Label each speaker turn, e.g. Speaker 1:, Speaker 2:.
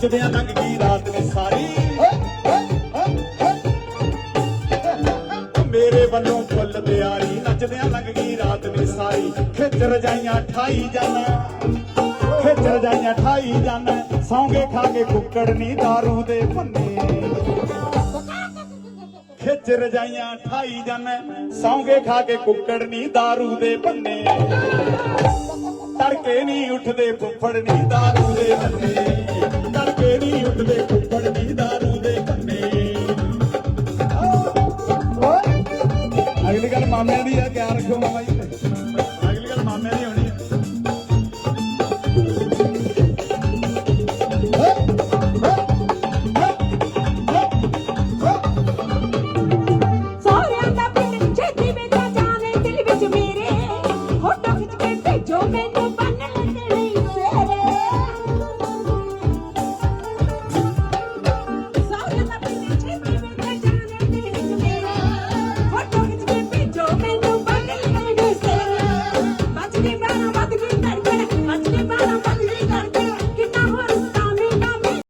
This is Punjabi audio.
Speaker 1: ਨੱਚਦਿਆਂ ਲੰਘ ਗਈ ਰਾਤ ਨੇ ਸਾਰੀ ਮੇਰੇ ਵੱਲੋਂ ਫੁੱਲ ਤਿਆਰੀ ਨੱਚਦਿਆਂ ਲੰਘ ਗਈ ਰਾਤ ਨੇ ਸਾਰੀ ਖਿੱਚ ਰਜਾਈਆਂ ਠਾਈ ਜਾਣਾ ਖਿੱਚ ਰਜਾਈਆਂ ਠਾਈ ਜਾਣਾ ਸੌਂਗੇ ਖਾ ਕੇ ਕੁੱਕੜ ਨਹੀਂ दारू ਦੇ ਪੰਨੇ ਖਿੱਚ ਰਜਾਈਆਂ ਠਾਈ ਜਾਣਾ ਸੌਂਗੇ ਖਾ ਕੇ ਕੁੱਕੜ ਨਹੀਂ दारू ਦੇ ਪੰਨੇ ਤੜਕੇ ਨਹੀਂ ਉੱਠਦੇ ਫੁੱਫੜ ਨਹੀਂ दारू ਦੇ ਪੰਨੇ ਕਿਹੜੀ ਉੱਤਲੇ ਕੁੱਪੜ ਦੀ ਦਾਰੂ ਦੇ ਕੰਨੇ ਅਗਲੀ ਗੱਲ ਮਾਮਿਆਂ ਦੀ ਆ, ਕਿਆ ਰੱਖੋ ਮਾਮਾ ਜੀ? ਅਗਲੀ ਗੱਲ ਮਾਮਿਆਂ ਦੀ ਹੋਣੀ ਜੋ ਮੈਨੂੰ ਬਣ